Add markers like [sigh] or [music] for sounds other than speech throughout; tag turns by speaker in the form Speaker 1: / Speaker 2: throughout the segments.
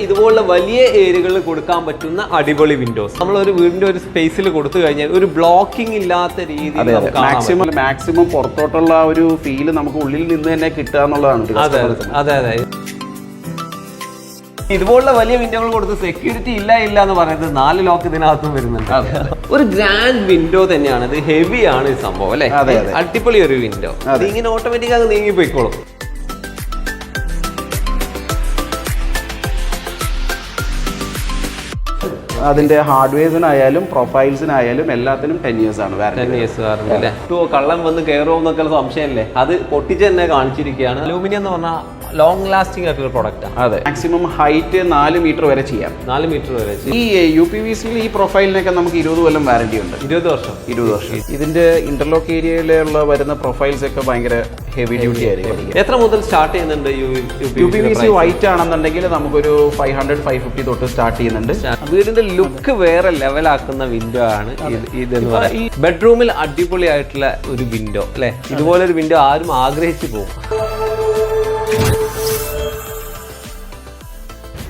Speaker 1: ഇതുപോലുള്ള വലിയ ഏരിയകളിൽ കൊടുക്കാൻ പറ്റുന്ന അടിപൊളി വിൻഡോസ് നമ്മൾ ഒരു വീടിന്റെ ഒരു സ്പേസിൽ കൊടുത്തു കഴിഞ്ഞാൽ ഒരു ബ്ലോക്കിംഗ് ഇല്ലാത്ത രീതിയിൽ.
Speaker 2: മാക്സിമം മാക്സിമം പുറത്തോട്ടുള്ള ഒരു ഫീൽ നമുക്ക് ഉള്ളിൽ നിന്ന് തന്നെ കിട്ടുക എന്നുള്ളതാണ്
Speaker 1: അതെ അതെ അതെ. ഇതുപോലുള്ള വലിയ വിൻഡോകൾ കൊടുത്ത് സെക്യൂരിറ്റി ഇല്ല ഇല്ല എന്ന് പറയുന്നത് നാല് ലോക്ക് ഇതിനകത്തും വരുന്നുണ്ട്. ഒരു ഗ്രാൻഡ് വിൻഡോ തന്നെയാണ്. ഇത് ഹെവി ആണ് ഈ സംഭവം അല്ലെ. അടിപൊളി ഒരു വിൻഡോ. ഇങ്ങനെ ഓട്ടോമാറ്റിക് ആയി നീങ്ങി പോയിക്കോളും
Speaker 2: അതിന്റെ ഹാർഡ്വെയർസിനായാലും പ്രൊഫൈൽസിനായാലും എല്ലാത്തിനും ടെൻ ഇയേഴ്സ് ആണ്
Speaker 1: ടെൻ ഇയേഴ്സ് അല്ലേ? കള്ളം വന്ന് കയറുമോ എന്നൊക്കെ സംശയമല്ലേ അത് പൊട്ടിച്ച് തന്നെ കാണിച്ചിരിക്കുകയാണ്. അലൂമിനിയം എന്ന് പറഞ്ഞാൽ ലോങ് ലാസ്റ്റിംഗ് ആയിട്ടുള്ള ആണ്
Speaker 2: അതെ. മാക്സിമം ഹൈറ്റ് നാല് മീറ്റർ വരെ ചെയ്യാം.
Speaker 1: നാല് മീറ്റർ വരെ
Speaker 2: ഈ യു പി വി സിയിൽ ഈ പ്രൊഫൈലിനൊക്കെ നമുക്ക് ഇരുപത് കൊല്ലം വാറണ്ടി ഉണ്ട്.
Speaker 1: ഇരുപത് വർഷം.
Speaker 2: ഇരുപത് വർഷം. ഇതിന്റെ ഇന്റർലോക്ക് ഏരിയയിലുള്ള വരുന്ന പ്രൊഫൈൽസ് ഒക്കെ ഭയങ്കര ഹെവി ഡ്യൂട്ടി ആയിരിക്കും.
Speaker 1: എത്ര മുതൽ സ്റ്റാർട്ട് ചെയ്യുന്നുണ്ട് U
Speaker 2: P V C white ആണെന്നുണ്ടെങ്കിൽ നമുക്കൊരു ഫൈവ് ഹൺഡ്രഡ് ഫൈവ് ഫിഫ്റ്റി തൊട്ട് സ്റ്റാർട്ട് ചെയ്യുന്നുണ്ട്.
Speaker 1: വീടിന്റെ ലുക്ക് വേറെ ലെവലാക്കുന്ന വിൻഡോ ആണ് ഇത് ഇതെന്ന് പറയുന്നത് ബെഡ്റൂമിൽ അടിപൊളിയായിട്ടുള്ള ഒരു വിൻഡോ അല്ലെ? ഇതുപോലെ ഒരു വിൻഡോ ആരും ആഗ്രഹിച്ചു പോകും.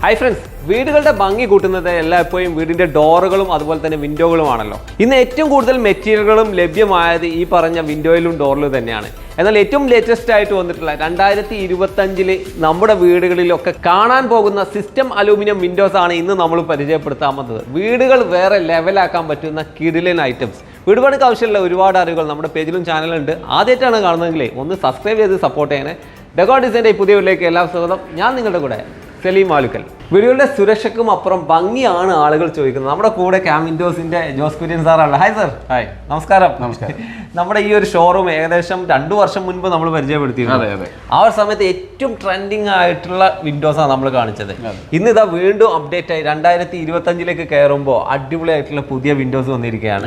Speaker 1: ഹായ് ഫ്രണ്ട്സ് വീടുകളുടെ ഭംഗി കൂട്ടുന്നത് എല്ലായ്പ്പോഴും വീടിന്റെ ഡോറുകളും അതുപോലെ തന്നെ വിൻഡോകളും ആണല്ലോ ഇന്ന് ഏറ്റവും കൂടുതൽ മെറ്റീരിയലുകളും ലഭ്യമായത് ഈ പറഞ്ഞ വിൻഡോയിലും ഡോറിലും തന്നെയാണ്. എന്നാൽ ഏറ്റവും ലേറ്റസ്റ്റ് ആയിട്ട് വന്നിട്ടുള്ള രണ്ടായിരത്തി ഇരുപത്തഞ്ചിൽ നമ്മുടെ വീടുകളിലൊക്കെ കാണാൻ പോകുന്ന സിസ്റ്റം അലൂമിനിയം വിൻഡോസ് ആണ് ഇന്ന് നമ്മൾ പരിചയപ്പെടുത്താൻ വന്നത്. വീടുകൾ വേറെ ലെവലാക്കാൻ പറ്റുന്ന കിടിലൻ ഐറ്റംസ് വീട് പണിക്ക് ആവശ്യമുള്ള ഒരുപാട് അറിവുകൾ നമ്മുടെ പേജിലും ചാനലുണ്ട് ആദ്യമായിട്ടാണ് കാണുന്നതെങ്കിൽ ഒന്ന് സബ്സ്ക്രൈബ് ചെയ്ത് സപ്പോർട്ട് ചെയ്യണേ. ഡെഗോ ഡിസൈന്റെ പുതിയ വീട്ടിലേക്ക് എല്ലാ സ്വാഗതം. ഞാൻ നിങ്ങളുടെ കൂടെ సెలీమాలుకల్ വീടുകളുടെ സുരക്ഷയ്ക്കും അപ്പുറം ഭംഗിയാണ് ആളുകൾ ചോദിക്കുന്നത്. നമ്മുടെ കൂടെ ക്യാം വിൻഡോസിന്റെ ജോസ് കുര്യൻ സാറാണ്. ഹായ് സർ
Speaker 2: ഹായ്
Speaker 1: നമസ്കാരം.
Speaker 2: നമസ്കാരം. [laughs]
Speaker 1: നമ്മുടെ ഈ ഒരു ഷോറൂം ഏകദേശം രണ്ടു വർഷം മുൻപ് നമ്മൾ പരിചയപ്പെടുത്തിയിരുന്നു. ആ ഒരു സമയത്ത് ഏറ്റവും ട്രെൻഡിങ് ആയിട്ടുള്ള വിൻഡോസ് ആണ് നമ്മൾ കാണിച്ചത്. ഇന്ന് ഇതാ വീണ്ടും അപ്ഡേറ്റ് ആയി. രണ്ടായിരത്തി ഇരുപത്തി അഞ്ചിലേക്ക് കയറുമ്പോൾ അടിപൊളിയായിട്ടുള്ള പുതിയ വിൻഡോസ് വന്നിരിക്കുകയാണ്.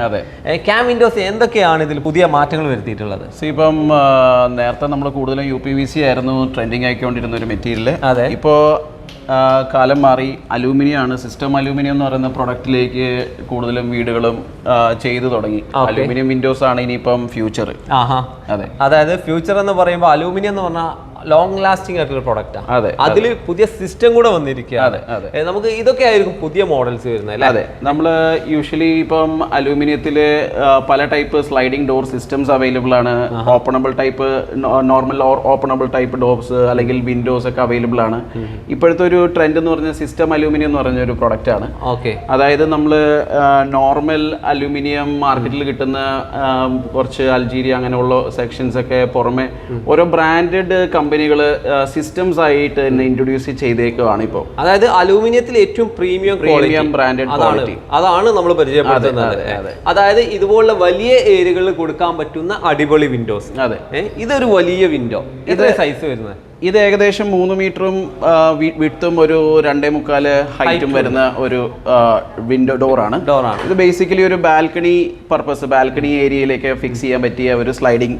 Speaker 1: ക്യാം വിൻഡോസ് എന്തൊക്കെയാണ് ഇതിൽ പുതിയ മാറ്റങ്ങൾ വരുത്തിയിട്ടുള്ളത്?
Speaker 2: സോ ഇപ്പം നേരത്തെ നമ്മൾ കൂടുതലും യു പി വി സി ആയിരുന്നു ട്രെൻഡിങ് ആയിക്കൊണ്ടിരുന്ന ഒരു മെറ്റീരിയൽ
Speaker 1: അതെ.
Speaker 2: ഇപ്പോൾ കാലം മാറി. അലൂമിനിയം ആണ് സിസ്റ്റം അലൂമിനിയം എന്ന് പറയുന്ന പ്രൊഡക്റ്റിലേക്ക് കൂടുതലും വീടുകളും ചെയ്തു തുടങ്ങി. അലൂമിനിയം വിൻഡോസ് ആണ് ഇനിയിപ്പം ഫ്യൂച്ചർ അതെ.
Speaker 1: അതായത് ഫ്യൂച്ചർ എന്ന് പറയുമ്പോൾ അലൂമിനിയം എന്ന് പറഞ്ഞാൽ ലോങ് ലാസ്റ്റിംഗ് ആയിട്ടുള്ള പ്രൊഡക്റ്റാണ്
Speaker 2: അതെ,
Speaker 1: അതിൽ പുതിയ സിസ്റ്റം കൂടെ
Speaker 2: അതെ.
Speaker 1: നമുക്ക് ഇതൊക്കെ ആയിരിക്കും പുതിയ മോഡൽസ് വരുന്നത് അല്ലേ?
Speaker 2: അതെ നമ്മൾ യൂഷ്വലി ഇപ്പം അലൂമിനിയത്തിൽ പല type sliding door systems available ആണ്. Openable type normal openable type doors അല്ലെങ്കിൽ വിൻഡോസ് ഒക്കെ അവൈലബിൾ ആണ്. ഇപ്പോഴത്തെ ഒരു ട്രെൻഡ് എന്ന് പറഞ്ഞ സിസ്റ്റം അലൂമിനിയം എന്ന് പറഞ്ഞ ഒരു പ്രൊഡക്റ്റ് ആണ്.
Speaker 1: ഓക്കെ.
Speaker 2: അതായത് നമ്മൾ നോർമൽ അലൂമിനിയം മാർക്കറ്റിൽ കിട്ടുന്ന കുറച്ച് അൾജീരിയ അങ്ങനെയുള്ള സെക്ഷൻസ് ഒക്കെ പുറമെ ഓരോ ബ്രാൻഡഡ് കമ്പനികൾ സിസ്റ്റംസ് ആയിട്ട് തന്നെ ഇൻട്രൊഡ്യൂസ് ചെയ്തേക്കുവാണ് ഇപ്പോൾ
Speaker 1: അതായത് അലൂമിനിയത്തിൽ ഏറ്റവും പ്രീമിയം
Speaker 2: പ്രീമിയം ബ്രാൻഡ്
Speaker 1: അതാണ്. അതാണ് നമ്മൾ പരിചയപ്പെടുത്തുന്നത്.
Speaker 2: അതെ, അതെ, അതെ.
Speaker 1: അതായത് ഇതുപോലുള്ള വലിയ ഏരിയകളിൽ കൊടുക്കാൻ പറ്റുന്ന അടിപൊളി വിൻഡോസ്
Speaker 2: അതെ.
Speaker 1: ഇതൊരു വലിയ വിൻഡോ ഇത്ര സൈസ് വരുന്നത്?
Speaker 2: ഇത് ഏകദേശം മൂന്ന് മീറ്ററും വിട്ടും ഒരു രണ്ടേ മുക്കാൽ ഹൈറ്റും വരുന്ന ഒരു വിൻഡോ ഡോറാണ്
Speaker 1: ഡോറാണ്
Speaker 2: ഇത് ബേസിക്കലി ഒരു ബാൽക്കണി പർപ്പസ് ബാൽക്കണി ഏരിയയിലേക്ക് ഫിക്സ് ചെയ്യാൻ പറ്റിയ ഒരു സ്ലൈഡിംഗ്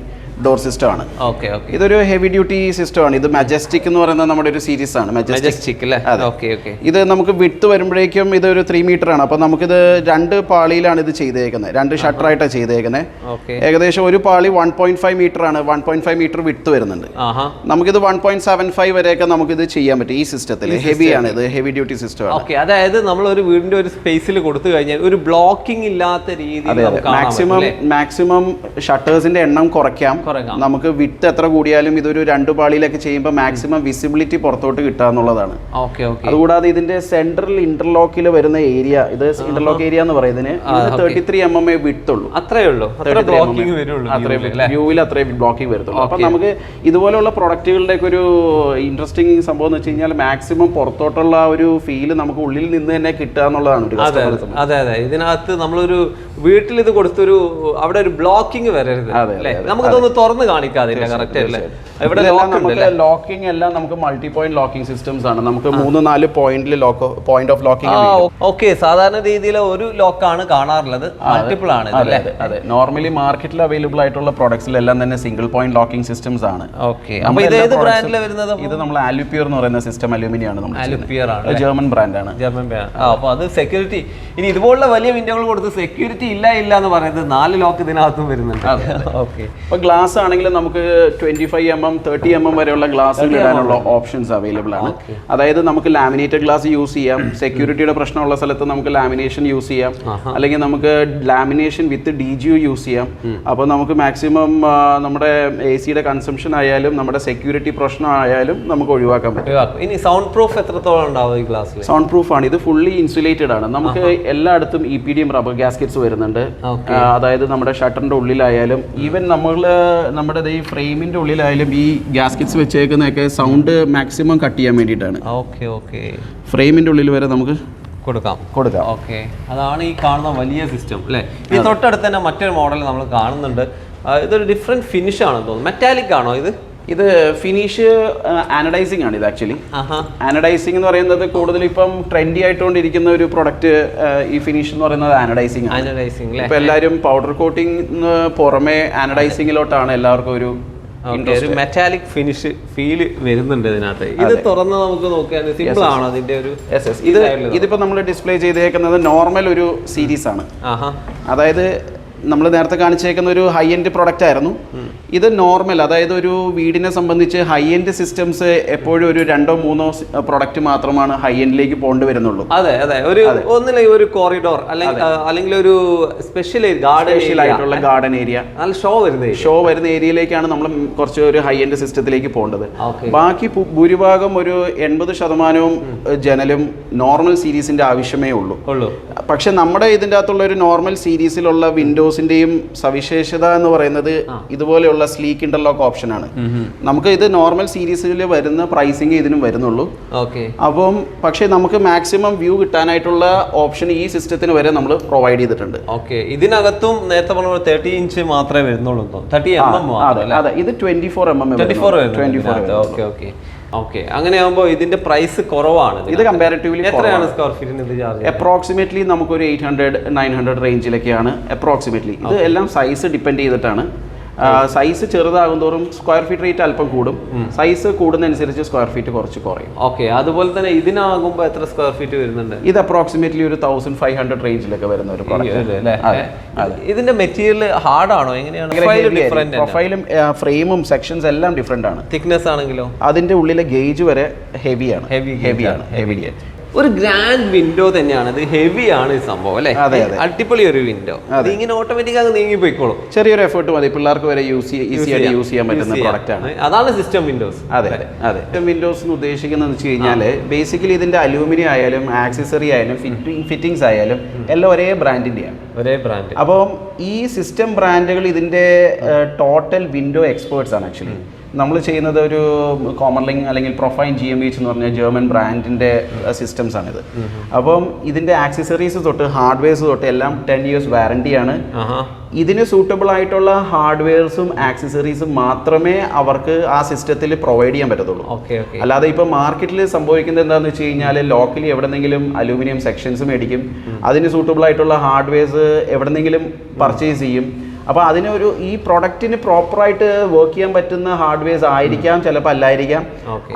Speaker 2: ഡോർ സിസ്റ്റം ആണ്.
Speaker 1: ഓക്കെ ഓക്കെ
Speaker 2: ഇതൊരു ഹെവി ഡ്യൂട്ടി സിസ്റ്റം ആണ്. ഇത് മജസ്റ്റിക് എന്ന് പറയുന്ന നമ്മുടെ ഒരു സീരീസ് ആണ്. മജസ്റ്റിക്.
Speaker 1: ഓക്കെ ഓക്കെ
Speaker 2: ഇത് നമുക്ക് വിട്ട് വരുമ്പോഴേക്കും ഇത് ഒരു ത്രീ മീറ്റർ ആണ്. അപ്പോൾ നമുക്കിത് രണ്ട് പാളിയിലാണ് ഇത് ചെയ്തേക്കുന്നത് രണ്ട് ഷട്ടറായിട്ടാണ് ചെയ്തേക്കുന്നത് ഏകദേശം ഒരു പാളി വൺ പോയിന്റ് ഫൈവ് മീറ്റർ ആണ്. വൺ പോയിന്റ് ഫൈവ് മീറ്റർ വിട്ട് വരുന്നുണ്ട്.
Speaker 1: നമുക്ക്
Speaker 2: നമുക്കിത് വൺ പോയിന്റ് സെവൻ ഫൈവ് വരെയൊക്കെ നമുക്കിത് ചെയ്യാൻ പറ്റും ഈ സിസ്റ്റത്തിൽ ഹെവി ആണ് ഇത്. ഹെവി ഡ്യൂട്ടി സിസ്റ്റം ആണ്.
Speaker 1: ഓക്കെ അതായത് നമ്മൾ ഒരു വീടിന്റെ ഒരു സ്പേസിൽ കൊടുത്തു കഴിഞ്ഞാൽ ഒരു ബ്ലോക്കിംഗ് ഇല്ലാത്ത രീതിയിൽ
Speaker 2: മാക്സിമം മാക്സിമം ഷട്ടേഴ്സിന്റെ എണ്ണം കുറയ്ക്കാം. നമുക്ക് വിട്ട് എത്ര കൂടിയാലും ഇതൊരു രണ്ട് പാളിയിലൊക്കെ ചെയ്യുമ്പോൾ മാക്സിമം വിസിബിലിറ്റി പുറത്തോട്ട് കിട്ടുക എന്നുള്ളതാണ്. അതുകൂടാതെ ഇതിന്റെ സെൻട്രൽ ഇന്റർലോക്കിൽ വരുന്ന ഏരിയ ഇത് ഇന്റർലോക്ക് ഏരിയ എന്ന് പറയുന്നതിന് തേർട്ടി ത്രീ എം എം എ വിട്ടുള്ളൂ.
Speaker 1: അത്രേ ഉള്ളൂ. അത്ര
Speaker 2: വ്യൂവിൽ അത്രയും ബ്ലോക്കിംഗ് വരത്തുള്ളൂ. അപ്പൊ നമുക്ക് ഇതുപോലെയുള്ള പ്രൊഡക്റ്റുകളുടെ ഒക്കെ ഒരു ഇൻട്രസ്റ്റിംഗ് സംഭവം എന്ന് വെച്ച് കഴിഞ്ഞാൽ മാക്സിമം പുറത്തോട്ടുള്ള ഒരു ഫീൽ നമുക്ക് ഉള്ളിൽ നിന്ന് തന്നെ കിട്ടുക എന്നുള്ളതാണ്
Speaker 1: അതെ അതെ ഇതിനകത്ത് നമ്മളൊരു വീട്ടിൽ ഇത് കൊടുത്തൊരു അവിടെ ഒരു ബ്ലോക്കിംഗ് വരരുത് നമുക്ക് ഇതൊന്ന് തുറന്ന് കാണിക്കാതില്ല കറക്റ്റ് അല്ലേ ഇവിടെ
Speaker 2: ലോക്കിംഗ് എല്ലാം നമുക്ക് മൾട്ടി പോയിന്റ് ലോക്കിംഗ് സിസ്റ്റംസ് ആണ്. നമുക്ക് മൂന്ന് നാല് പോയിന്റിൽ lock point of locking
Speaker 1: okay. സാധാരണ രീതിയിൽ ഒരു ലോക്കാണ് കാണാറുള്ളത്. മൾട്ടിപ്പിൾ ആണ്
Speaker 2: അതെ അതെ നോർമലി മാർക്കറ്റിൽ അവൈലബിൾ ആയിട്ടുള്ള പ്രോഡക്ട്സിലെല്ലാം തന്നെ സിംഗിൾ പോയിന്റ് ലോക്കിംഗ് സിസ്റ്റംസ് ആണ്.
Speaker 1: ഓക്കെ. അപ്പൊ ഇത് ഏത് ബ്രാൻഡിൽ വരുന്നത്?
Speaker 2: ഇത് നമ്മൾ ആലുപ്പിയർ എന്ന് പറയുന്ന സിസ്റ്റം അലൂമിനിയം ആണ് നമ്മൾ
Speaker 1: അലുപ്പിയർ ആണ്
Speaker 2: ജർമ്മൻ ബ്രാൻഡ് ആണ്.
Speaker 1: ജർമ്മൻ ബ്രാൻഡ് അപ്പോൾ അപ്പൊ അത് സെക്യൂരിറ്റി ഇനി ഇതുപോലുള്ള വലിയ വിൻഡോകൾ കൊടുത്ത് സെക്യൂരിറ്റി ഇല്ല ഇല്ല എന്ന് പറയുന്നത് നാല് ലോക്ക് ഇതിനകത്തും വരുന്നുണ്ട്. ഓക്കെ.
Speaker 2: അപ്പോൾ ഗ്ലാസ് ആണെങ്കിൽ നമുക്ക് twenty five M M thirty M M വരെയുള്ള ഗ്ലാസ് ഇടാനുള്ള ഓപ്ഷൻസ് അവൈലബിൾ ആണ്. അതായത് നമുക്ക് ലാമിനേറ്റഡ് ഗ്ലാസ് യൂസ് ചെയ്യാം. സെക്യൂരിറ്റിയുടെ പ്രശ്നമുള്ള സ്ഥലത്ത് നമുക്ക് ലാമിനേഷൻ യൂസ് ചെയ്യാം. അല്ലെങ്കിൽ നമുക്ക് lamination with D G use ചെയ്യാം. അപ്പോൾ നമുക്ക് മാക്സിമം നമ്മുടെ എ സിയുടെ കൺസംഷൻ ആയാലും നമ്മുടെ സെക്യൂരിറ്റി പ്രശ്നം ആയാലും നമുക്ക് ഒഴിവാക്കാൻ പറ്റും.
Speaker 1: ഇനി സൗണ്ട് പ്രൂഫ് എത്രത്തോളം ഉണ്ടാവും ഈ ഗ്ലാസ്സിൽ
Speaker 2: സൗണ്ട് പ്രൂഫ് ആണ്. ഇത് ഫുള്ളി ഇൻസുലേറ്റഡ് ആണ്. നമുക്ക് എല്ലായിടത്തും E P D M rubber gaskets വരുന്നുണ്ട് അതായത് നമ്മുടെ ഷട്ടറിന്റെ ഉള്ളിലായാലും ഈവൻ നമ്മൾ നമ്മുടെ ഈ ഫ്രെയിമിന്റെ ഉള്ളിലായാലും ഈ ഗ്യാസ്കിറ്റ്സ് വെച്ചേക്കുന്നതൊക്കെ സൗണ്ട് മാക്സിമം കട്ട് ചെയ്യാൻ വേണ്ടിയിട്ടാണ്.
Speaker 1: ഓക്കെ ഓക്കെ
Speaker 2: ഫ്രെയിമിന്റെ ഉള്ളിൽ വരെ നമുക്ക്
Speaker 1: കൊടുക്കാം.
Speaker 2: കൊടുക്കാം.
Speaker 1: ഓക്കെ അതാണ് ഈ കാണുന്ന വലിയ സിസ്റ്റം അല്ലേ? ഈ തൊട്ടടുത്ത് തന്നെ മറ്റൊരു മോഡൽ നമ്മൾ കാണുന്നുണ്ട്. ഇതൊരു ഡിഫറെന്റ് ഫിനിഷ് ആണെന്ന് തോന്നുന്നു. മെറ്റാലിക് ആണോ ഇത്?
Speaker 2: ഇത് ഫിനിഷ് ആനഡൈസിംഗ് ആണ് ഇത് ആക്ച്വലി ആനഡൈസിംഗ് എന്ന് പറയുന്നത് കൂടുതലും ഇപ്പം ട്രെൻഡി ആയിട്ടുകൊണ്ടിരിക്കുന്ന ഒരു പ്രൊഡക്റ്റ് ഈ ഫിനിഷ് എന്ന് പറയുന്നത്
Speaker 1: ആനഡൈസിംഗ്
Speaker 2: ഇപ്പൊ എല്ലാവരും പൗഡർ കോട്ടിംഗ് പുറമെ ആനഡൈസിംഗിലോട്ടാണ് എല്ലാവർക്കും ഒരു
Speaker 1: ഒരു മെറ്റാലിക് ഫിനിഷ് ഫീൽ വരുന്നുണ്ട് ഇതിനകത്ത്. ഇത് തുറന്ന് നമുക്ക് സിമ്പിൾ ആണോ അതിന്റെ ഒരു
Speaker 2: ഇത് ഇതിപ്പോ നമ്മൾ ഡിസ്പ്ലേ ചെയ്തേക്കുന്നത് നോർമൽ ഒരു സീരീസ് ആണ്. അതായത് നമ്മൾ നേരത്തെ കാണിച്ചേക്കുന്ന ഒരു ഹൈ എൻഡ് പ്രൊഡക്റ്റ് ആയിരുന്നു ഇത് നോർമൽ അതായത് ഒരു വീടിനെ സംബന്ധിച്ച് ഹൈ എൻഡ് സിസ്റ്റംസ് എപ്പോഴും ഒരു രണ്ടോ മൂന്നോ പ്രൊഡക്റ്റ് മാത്രമാണ് ഹൈ എൻഡിലേക്ക് പോകേണ്ടി വരുന്നുള്ളൂ.
Speaker 1: അതെ അതെ. ഒരു ഒന്നില്ലെങ്കിൽ ഒരു കോറിഡോർ അല്ലെങ്കിൽ അല്ലെങ്കിൽ ഒരു സ്പെഷ്യൽ ഗാർഡൻ
Speaker 2: ആയിട്ടുള്ള ഗാർഡൻ ഏരിയ
Speaker 1: നല്ല ഷോ വരുന്നത്
Speaker 2: ഷോ വരുന്ന ഏരിയയിലേക്കാണ് നമ്മൾ കുറച്ച് ഒരു ഹൈ എൻഡ് സിസ്റ്റത്തിലേക്ക് പോകേണ്ടത് ബാക്കി ഭൂരിഭാഗം ഒരു എൺപത് ശതമാനവും ജനലും നോർമൽ സീരീസിന്റെ ആവശ്യമേ ഉള്ളൂ.
Speaker 1: ഉള്ളൂ.
Speaker 2: പക്ഷെ നമ്മുടെ ഇതിന്റെ അകത്തുള്ള ഒരു നോർമൽ സീരീസിലുള്ള വിൻഡോസിന്റെയും സവിശേഷത എന്ന് പറയുന്നത് ഇതുപോലെയുള്ള സ്ലീക്ക് ഇന്റർലോക്ക് ഓപ്ഷനാണ് നമുക്ക് ഇത് നോർമൽ സീരീസിൽ വരുന്ന പ്രൈസിങ് ഇതിനും വരുന്നുള്ളൂ.
Speaker 1: ഓക്കെ
Speaker 2: അപ്പം പക്ഷേ നമുക്ക് മാക്സിമം വ്യൂ കിട്ടാനായിട്ടുള്ള ഓപ്ഷൻ ഈ സിസ്റ്റത്തിന് വരെ നമ്മൾ പ്രൊവൈഡ് ചെയ്തിട്ടുണ്ട്.
Speaker 1: ഓക്കെ ഇതിനകത്തും നേരത്തെ പറഞ്ഞ തേർട്ടി ഇഞ്ച് മാത്രമേ വരുന്നുള്ളൂ തേർട്ടി എം എം
Speaker 2: അതെ ഇത് twenty four M M
Speaker 1: twenty four
Speaker 2: twenty four
Speaker 1: okay okay okay അങ്ങനെ ആകുമ്പോൾ ഇതിന്റെ പ്രൈസ് കുറവാണ്
Speaker 2: ഇത് കമ്പാരിറ്റീവ്ലി
Speaker 1: എത്രയാണ് സ്ക്വയർ ഫീറ്റിന് ഇത് ചാർജ്
Speaker 2: അപ്രോക്സിമേറ്റ്ലി നമുക്കൊരു എയ്റ്റ് ഹൺഡ്രഡ് നയൻ ഹൺഡ്രഡ് റേഞ്ചിലൊക്കെയാണ് അപ്രോക്സിമേറ്റ്ലി ഇത് എല്ലാം സൈസ് ഡിപ്പെൻഡ് ചെയ്തിട്ടാണ്. സൈസ് ചെറുതാകും തോറും സ്ക്വയർ ഫീറ്റ് റേറ്റ് അല്പം കൂടും. സൈസ് കൂടുന്നതനുസരിച്ച് സ്ക്വയർ ഫീറ്റ് കുറച്ച് കുറയും.
Speaker 1: ഓക്കെ അതുപോലെ തന്നെ ഇതിനാകുമ്പോൾ എത്ര സ്ക്വയർ ഫീറ്റ് വരുന്നുണ്ട്?
Speaker 2: ഇത് അപ്രോക്സിമേറ്റ്ലി ഒരു തൗസൻഡ് ഫൈവ് ഹൺഡ്രഡ് റേഞ്ചിലൊക്കെ വരുന്ന ഒരു
Speaker 1: ഇത് ഇതിന്റെ മെറ്റീരിയൽ ഹാർഡ് ആണോ? എങ്ങനെയാണ്?
Speaker 2: പ്രൊഫൈലും ഫ്രെയിമും സെക്ഷൻസ് എല്ലാം ഡിഫറെന്റ് ആണ്.
Speaker 1: തിക്നെസ് ആണെങ്കിലോ?
Speaker 2: അതിന്റെ ഉള്ളിലെ ഗേജ് വരെ ഹെവിയാണ്
Speaker 1: ഹെവി
Speaker 2: ഹെവിയാണ് ഹെവി
Speaker 1: ഒരു ഗ്രാൻഡ് വിൻഡോ തന്നെയാണ്. ഇത് ഹെവി ആണ് ഈ സംഭവം അല്ലേ. അടിപൊളി ഒരു വിൻഡോ അത്. ഇങ്ങനെ ഓട്ടോമാറ്റിക് ആಗಿ നീങ്ങി പോയിക്കോളും.
Speaker 2: ചെറിയൊരു എഫേർട്ട് മതി. പിള്ളേർക്ക് വരെ യൂസ് ഈസി ആയിട്ട് യൂസ് ചെയ്യാൻ പറ്റുന്ന പ്രോഡക്റ്റ് ആണ്.
Speaker 1: അതാണ് സിസ്റ്റം വിൻഡോസ്
Speaker 2: അതെ അതെ. സിസ്റ്റം വിൻഡോസ് എന്ന് ഉദ്ദേശിക്കുന്നത് വെച്ച് കഴിഞ്ഞാൽ ബേസിക്കലി ഇതിന്റെ അലൂമിനിയം ആയാലും ആക്സസറി ആയാലും ഫിറ്റിംഗ് ഫിറ്റിംഗ്സ് ആയാലും എല്ലാം ഒരേ ബ്രാൻഡിന്റെയാണ്
Speaker 1: ഒരേ ബ്രാൻഡ്
Speaker 2: അപ്പം ഈ സിസ്റ്റം ബ്രാൻഡുകൾ ഇതിന്റെ ടോട്ടൽ വിൻഡോ എക്സ്പേർട്സ് ആണ് ആക്ച്വലി നമ്മൾ ചെയ്യുന്നത് ഒരു കോമൺ ലിങ്ക് അല്ലെങ്കിൽ പ്രൊഫൈൻ ജി എം എച്ച് എന്ന് പറഞ്ഞ ജർമ്മൻ ബ്രാൻഡിന്റെ സിസ്റ്റംസ് ആണിത്. അപ്പം ഇതിന്റെ ആക്സസറീസ് തൊട്ട് ഹാർഡ്വെയർസ് തൊട്ട് എല്ലാം ടെൻ ഇയേഴ്സ് വാറണ്ടിയാണ് ഇതിന് സൂട്ടബിൾ ആയിട്ടുള്ള ഹാർഡ്വെയർസും ആക്സസറീസും മാത്രമേ അവർക്ക് ആ സിസ്റ്റത്തിൽ പ്രൊവൈഡ് ചെയ്യാൻ പറ്റത്തുള്ളൂ.
Speaker 1: Okay okay.
Speaker 2: അല്ലാതെ ഇപ്പൊ മാർക്കറ്റിൽ സംഭവിക്കുന്നത് എന്താണെന്ന് വെച്ച് കഴിഞ്ഞാൽ ലോക്കലി എവിടെന്നെങ്കിലും അലൂമിനിയം സെക്ഷൻസ് മേടിക്കും. അതിന് സൂട്ടബിൾ ആയിട്ടുള്ള ഹാർഡ്വെയർസ് എവിടെന്നെങ്കിലും പർച്ചേസ് ചെയ്യും. അപ്പോൾ അതിനൊരു ഈ പ്രൊഡക്റ്റിന് പ്രോപ്പറായിട്ട് വർക്ക് ചെയ്യാൻ പറ്റുന്ന ഹാർഡ്വെയർസ് ആയിരിക്കാം ചിലപ്പോൾ അല്ലായിരിക്കാം.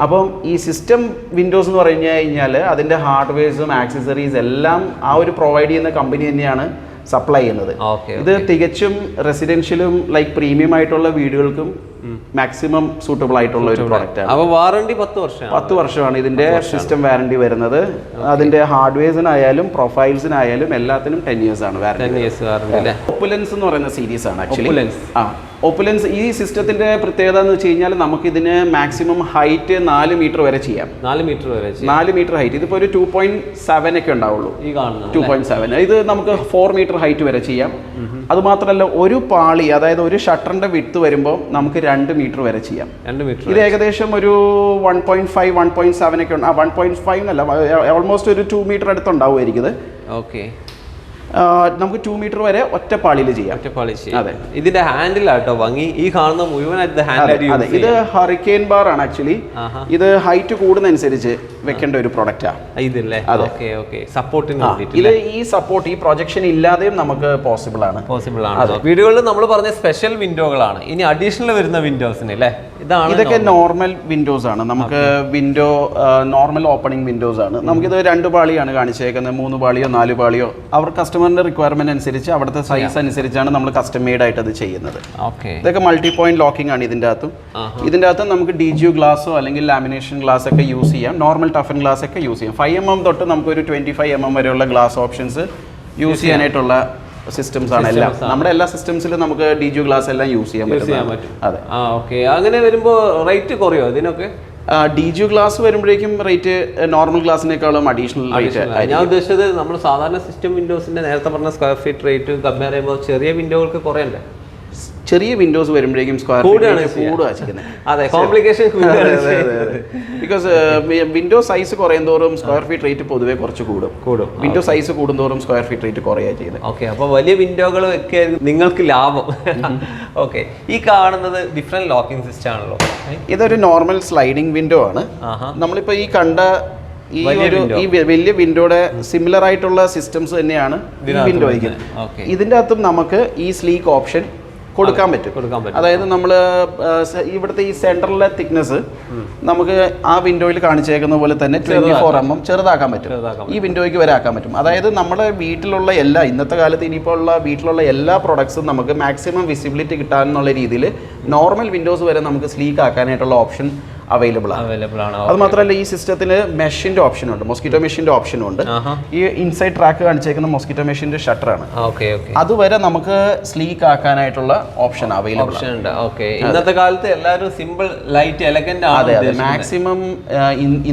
Speaker 2: അപ്പം ഈ സിസ്റ്റം വിൻഡോസ് എന്ന് പറഞ്ഞു കഴിഞ്ഞാൽ അതിന്റെ ഹാർഡ്വെയർസും ആക്സസറീസ് എല്ലാം ആ ഒരു പ്രൊവൈഡ് ചെയ്യുന്ന കമ്പനി തന്നെയാണ് സപ്ലൈ ചെയ്യുന്നത്. ഇത് തികച്ചും റെസിഡൻഷ്യലും ലൈക്ക് പ്രീമിയം ആയിട്ടുള്ള വീടുകൾക്കും മാക്സിമം സൂട്ടബിൾ ആയിട്ടുള്ള ഒരു പ്രോഡക്റ്റ് ആണ്.
Speaker 1: വാറണ്ടി പത്ത് വർഷം
Speaker 2: പത്ത് വർഷമാണ് ഇതിന്റെ സിസ്റ്റം വാറണ്ടി വരുന്നത്. അതിന്റെ ഹാർഡ്വെയർസിനായാലും പ്രൊഫൈൽസിനായാലും എല്ലാത്തിനും ടെൻ ഇയേഴ്സ് ആണ് വാറണ്ടി ഓപ്പുലൻസ് എന്ന് പറയുന്ന സീരീസ് ആണ് ആക്ച്വലി. ആ. ഓപ്പുലൻസ് ഈ സിസ്റ്റത്തിന്റെ പ്രത്യേകത എന്ന് വെച്ച് കഴിഞ്ഞാൽ നമുക്ക് ഇതിന് മാക്സിമം ഹൈറ്റ് നാല് മീറ്റർ വരെ ചെയ്യാം.
Speaker 1: നാല് മീറ്റർ വരെ.
Speaker 2: നാല് മീറ്റർ ഹൈറ്റ് ഇതിപ്പോ ഒരു ടു പോയിന്റ് സെവൻ ഒക്കെ ഉണ്ടാവുള്ളൂ. ടു പോയിന്റ് സെവൻ ഇത് നമുക്ക് ഫോർ മീറ്റർ ഹൈറ്റ് വരെ ചെയ്യാം. അത് മാത്രമല്ല ഒരു പാളി അതായത് ഒരു ഷട്ടറിന്റെ വിട്ട് വരുമ്പോൾ നമുക്ക് രണ്ട് മീറ്റർ വരെ ചെയ്യാം.
Speaker 1: രണ്ട് മീറ്റർ
Speaker 2: ഇത് ഏകദേശം ഒരു one point five one point seven ഒക്കെ ഉണ്ട്. ആ വൺ പോയിന്റ് ഫൈവ് എന്നല്ല ഓൾമോസ്റ്റ് ഒരു ടു മീറ്റർ അടുത്തുണ്ടാവുമായിരിക്കും ഇത്.
Speaker 1: ഓക്കെ.
Speaker 2: നമുക്ക് ടു മീറ്റർ വരെ ഒറ്റപ്പാളിയിൽ ചെയ്യാം.
Speaker 1: ഒറ്റപ്പാളി
Speaker 2: അതെ.
Speaker 1: ഇതിന്റെ ഹാൻഡിൽ ആട്ടോ ഭംഗി ഈ കാണുന്ന
Speaker 2: മുഴുവൻ
Speaker 1: ഹാൻഡിലായിട്ട്
Speaker 2: ഇത് ഹറിക്കെയിൻ ബാർ ആണ് ആക്ച്വലി ഇത് ഹൈറ്റ് കൂടുന്നതനുസരിച്ച് വെക്കേണ്ട ഒരു പ്രൊഡക്റ്റാണ്
Speaker 1: ആണ്
Speaker 2: അതെ.
Speaker 1: ഓക്കെ ഓക്കെ സപ്പോർട്ടിന്
Speaker 2: ഇത് ഈ സപ്പോർട്ട് ഈ പ്രൊജക്ഷൻ ഇല്ലാതെയും നമുക്ക് പോസിബിൾ ആണ്.
Speaker 1: പോസിബിൾ ആണ് വീടുകളിൽ നമ്മൾ പറഞ്ഞ സ്പെഷ്യൽ വിൻഡോകളാണ് ഇനി അഡീഷണൽ വരുന്ന വിൻഡോസിന് അല്ലേ ഇതാണ്
Speaker 2: ഇതൊക്കെ നോർമൽ വിൻഡോസ് ആണ്. നമുക്ക് വിൻഡോ നോർമൽ ഓപ്പണിംഗ് വിൻഡോസ് ആണ്. നമുക്കിത് രണ്ട് പാളിയാണ് കാണിച്ചേക്കുന്നത്. മൂന്ന് പാളിയോ നാല് പാളിയോ. അവർ കസ്റ്റമറിന്റെ റിക്വയർമെന്റ് അനുസരിച്ച് അവിടുത്തെ സൈസ് അനുസരിച്ചാണ് നമ്മൾ കസ്റ്റം മെയ്ഡ് ആയിട്ട് അത് ചെയ്യുന്നത്.
Speaker 1: ഓക്കെ
Speaker 2: ഇതൊക്കെ മൾട്ടി പോയിന്റ് ലോക്കിംഗ് ആണ് ഇതിന്റെ അകത്തും. ഇതിന്റെ അകത്ത് നമുക്ക് ഡി ജി ഗ്ലാസോ അല്ലെങ്കിൽ ലാമിനേഷൻ ഗ്ലാസ് ഒക്കെ യൂസ് ചെയ്യാം. നോർമൽ ടഫൻ ഗ്ലാസ് ഒക്കെ യൂസ് ചെയ്യാം. ഫൈവ് എം എം തൊട്ട് നമുക്ക് ഒരു ട്വന്റി ഫൈവ് എം എം വരെയുള്ള ഗ്ലാസ് ഓപ്ഷൻസ് യൂസ് ചെയ്യാനായിട്ടുള്ള സിസ്റ്റംസ് ആണ് എല്ലാം. നമ്മുടെ എല്ലാ സിസ്റ്റംസിലും നമുക്ക് ഡി ജു ഗ്ലാസ് എല്ലാം യൂസ് ചെയ്യാൻ പറ്റും. അതെ.
Speaker 1: ആ ഓക്കെ അങ്ങനെ വരുമ്പോൾ റേറ്റ് കുറയോ ഇതിനൊക്കെ?
Speaker 2: ഡി ജു ഗ്ലാസ് വരുമ്പോഴേക്കും റേറ്റ് നോർമൽ ഗ്ലാസിനേക്കാളും അഡീഷണൽ റേറ്റ്
Speaker 1: ഞാൻ ഉദ്ദേശിച്ചത് നമ്മൾ സാധാരണ സിസ്റ്റം വിൻഡോസിന്റെ നേരത്തെ പറഞ്ഞ സ്ക്വയർ ഫീറ്റ് റേറ്റ് കമ്പയർ ചെയ്യുമ്പോൾ ചെറിയ വിൻഡോകൾക്ക് കുറയണ്ടേ?
Speaker 2: ചെറിയ വിൻഡോസ് വരുമ്പോഴേക്കും സ്ക്വയർ
Speaker 1: ഫീറ്റ്
Speaker 2: കൂടുതലാണ് ചെയ്യുന്നത്
Speaker 1: അതെ കോംപ്ലിക്കേഷൻ
Speaker 2: ബിക്കോസ് വിൻഡോ സൈസ് കുറയുന്തോറും സ്ക്വയർ ഫീറ്റ് റേറ്റ് പൊതുവെ കുറച്ച് കൂടും.
Speaker 1: കൂടും.
Speaker 2: വിൻഡോ സൈസ് കൂടുന്തോറും സ്ക്വയർ ഫീറ്റ് റേറ്റ് കുറയുക ചെയ്യുന്നത്.
Speaker 1: ഓക്കെ അപ്പോൾ വലിയ വിൻഡോകൾ ഒക്കെ നിങ്ങൾക്ക് ലാഭം. ഓക്കെ ഈ കാണുന്നത് ഡിഫറെന്റ് ലോക്കിംഗ് സിസ്റ്റം ആണല്ലോ?
Speaker 2: ഇതൊരു നോർമൽ സ്ലൈഡിംഗ് വിൻഡോ ആണ്. നമ്മളിപ്പോ ഈ കണ്ട ഈ ഒരു. ഈ വലിയ വിൻഡോയുടെ സിമിലർ ആയിട്ടുള്ള സിസ്റ്റംസ് തന്നെയാണ് വിൻഡോയ്ക്ക്. ഇതിന്റെ അകത്തും നമുക്ക് ഈ സ്ലീക്ക് ഓപ്ഷൻ കൊടുക്കാൻ പറ്റും.
Speaker 1: കൊടുക്കാൻ പറ്റും.
Speaker 2: അതായത് നമ്മൾ ഇവിടുത്തെ ഈ സെൻട്രലിലെ തിക്നെസ് നമുക്ക് ആ വിൻഡോയിൽ കാണിച്ചേക്കുന്ന പോലെ തന്നെ ട്വന്റി ഫോർ എം എം ചെറുതാക്കാൻ പറ്റും. ഈ വിൻഡോയ്ക്ക് വരെ ആക്കാൻ പറ്റും. അതായത് നമ്മുടെ വീട്ടിലുള്ള എല്ലാ ഇന്നത്തെ കാലത്ത് ഇനിയിപ്പോൾ ഉള്ള വീട്ടിലുള്ള എല്ലാ പ്രൊഡക്ട്സും നമുക്ക് മാക്സിമം വിസിബിലിറ്റി കിട്ടാൻ എന്നുള്ള രീതിയിൽ നോർമൽ വിൻഡോസ് വരെ നമുക്ക് സ്ലീക്ക് ആക്കാനായിട്ടുള്ള ഓപ്ഷൻ അവൈലബിൾ ആണ്.
Speaker 1: അവൈലബിൾ ആണ്.
Speaker 2: അത് മാത്രമല്ല ഈ സിസ്റ്റത്തിന് മെഷിന്റെ ഓപ്ഷൻ ഉണ്ട്. മൊസ്കിറ്റോ മെഷിന്റെ ഓപ്ഷനും ഉണ്ട്. ഈ ഇൻസൈഡ് ട്രാക്ക് കാണിച്ചേക്കുന്ന മൊസ്കിറ്റോ മെഷിന്റെ ഷട്ടറാണ്
Speaker 1: ഓക്കെ ഓക്കെ
Speaker 2: അതുവരെ നമുക്ക് സ്ലീക്ക് ആക്കാനായിട്ടുള്ള ഓപ്ഷൻ അവൈലബിൾ
Speaker 1: ഉണ്ട്. ഇന്നത്തെ കാലത്ത് എല്ലാവരും സിമ്പിൾ ലൈറ്റ് എലഗന്റ് ആണ്
Speaker 2: അതെ അതെ. മാക്സിമം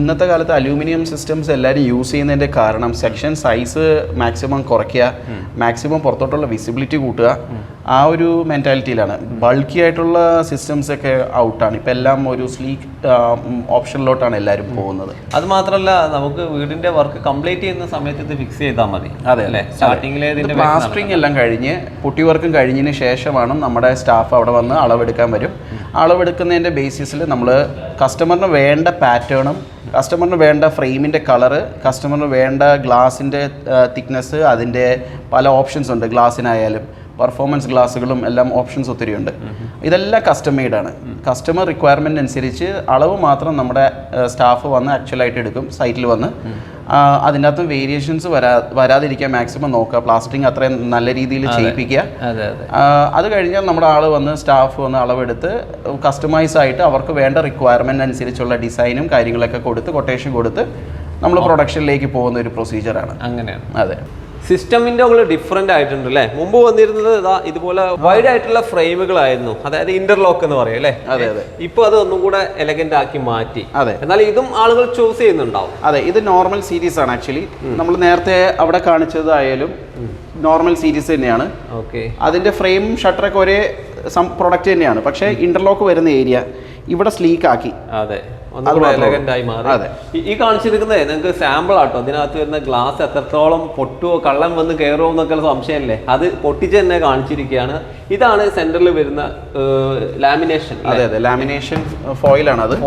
Speaker 2: ഇന്നത്തെ കാലത്ത് അലൂമിനിയം സിസ്റ്റംസ് എല്ലാവരും യൂസ് ചെയ്യുന്നതിന്റെ കാരണം സെക്ഷൻ സൈസ് മാക്സിമം കുറയ്ക്കുക. മാക്സിമം പുറത്തോട്ടുള്ള വിസിബിലിറ്റി കൂട്ടുക. ആ ഒരു മെന്റാലിറ്റിയിലാണ് ബൾക്കി ആയിട്ടുള്ള സിസ്റ്റംസ് ഒക്കെ ഔട്ടാണ് ഇപ്പം എല്ലാം ഒരു സ്ലീക്ക് ഓപ്ഷനിലോട്ടാണ് എല്ലാവരും പോകുന്നത്.
Speaker 1: അത് മാത്രമല്ല നമുക്ക് വീടിന്റെ വർക്ക് കംപ്ലീറ്റ് ചെയ്യുന്ന സമയത്ത് ഇത് ഫിക്സ് ചെയ്താൽ മതി.
Speaker 2: അതെ
Speaker 1: അല്ലേ? സ്റ്റാർട്ടിങ്ങിലെ
Speaker 2: പ്ലാസ്റ്ററിങ് എല്ലാം കഴിഞ്ഞ് പുട്ടി വർക്കും കഴിഞ്ഞതിന് ശേഷമാണ് നമ്മുടെ സ്റ്റാഫ് അവിടെ വന്ന് അളവെടുക്കാൻ വരും. അളവെടുക്കുന്നതിന്റെ ബേസിസിൽ നമ്മൾ കസ്റ്റമറിന് വേണ്ട പാറ്റേണും കസ്റ്റമറിന് വേണ്ട ഫ്രെയിമിന്റെ കളറ് കസ്റ്റമറിന് വേണ്ട ഗ്ലാസിന്റെ തിക്നെസ് അതിന്റെ പല ഓപ്ഷൻസ് ഉണ്ട്. ഗ്ലാസ്സിനായാലും പെർഫോമൻസ് ഗ്ലാസ്സുകളും എല്ലാം ഓപ്ഷൻസ് ഒത്തിരി ഉണ്ട് ഇതെല്ലാം കസ്റ്റം മെയ്ഡാണ് കസ്റ്റമർ റിക്വയർമെന്റ് അനുസരിച്ച് അളവ് മാത്രം നമ്മുടെ സ്റ്റാഫ് വന്ന് ആക്ച്വലായിട്ട് എടുക്കും സൈറ്റിൽ വന്ന്. അതിന്റെ അകത്ത് വേരിയേഷൻസ് വരാ വരാതിരിക്കാൻ മാക്സിമം നോക്കുക. പ്ലാസ്റ്ററിങ് അത്രയും നല്ല രീതിയിൽ ചെയ്യിപ്പിക്കുക.
Speaker 1: അത്
Speaker 2: കഴിഞ്ഞാൽ നമ്മുടെ ആൾ വന്ന് സ്റ്റാഫ് വന്ന് അളവെടുത്ത് കസ്റ്റമൈസ് ആയിട്ട് അവർക്ക് വേണ്ട റിക്വയർമെന്റ് അനുസരിച്ചുള്ള ഡിസൈനും കാര്യങ്ങളൊക്കെ കൊടുത്ത് കൊട്ടേഷൻ കൊടുത്ത് നമ്മൾ പ്രൊഡക്ഷനിലേക്ക് പോകുന്ന ഒരു പ്രൊസീജിയറാണ്
Speaker 1: അങ്ങനെയാണ്.
Speaker 2: അതെ.
Speaker 1: സിസ്റ്റം വിൻഡോകൾ ഡിഫറെന്റ് ആയിട്ടുണ്ട് അല്ലേ മുമ്പ് വന്നിരുന്നത് ഇതാ ഇതുപോലെ വൈഡ് ആയിട്ടുള്ള ഫ്രെയിമുകളായിരുന്നു. അതായത് ഇന്റർലോക്ക് എന്ന് പറയും അല്ലേ
Speaker 2: അതെ അതെ.
Speaker 1: ഇപ്പൊ അത് ഒന്നും കൂടെ എലഗന്റ് ആക്കി മാറ്റി.
Speaker 2: അതെ.
Speaker 1: എന്നാൽ ഇതും ആളുകൾ ചൂസ് ചെയ്യുന്നുണ്ടാവും.
Speaker 2: അതെ ഇത് നോർമൽ സീരീസ് ആണ് ആക്ച്വലി നമ്മൾ നേരത്തെ അവിടെ കാണിച്ചതായാലും നോർമൽ സീരീസ് തന്നെയാണ്.
Speaker 1: ഓക്കെ.
Speaker 2: അതിന്റെ ഫ്രെയിം ഷട്ടറൊക്കെ ഒരേ പ്രൊഡക്റ്റ് തന്നെയാണ്. പക്ഷേ ഇന്റർലോക്ക് വരുന്ന ഏരിയ ഇവിടെ സ്ലീക്ക് ആക്കി.
Speaker 1: അതെ. മാറി. ഈ- കാണിച്ചിരിക്കുന്നത് നിങ്ങൾക്ക് സാമ്പിൾ ആട്ടോ. അതിനകത്ത് വരുന്ന ഗ്ലാസ് എത്രത്തോളം പൊട്ടുവോ കള്ളം വന്ന് കയറുമോ എന്നൊക്കെ സംശയമല്ലേ? അത് പൊട്ടിച്ച് തന്നെ കാണിച്ചിരിക്കുകയാണ്. ഇതാണ് സെന്ററിൽ വരുന്ന ലാമിനേഷൻ
Speaker 2: അതെ അതെ. ലാമിനേഷൻ ഫോയിൽ ആണ്
Speaker 1: അത്.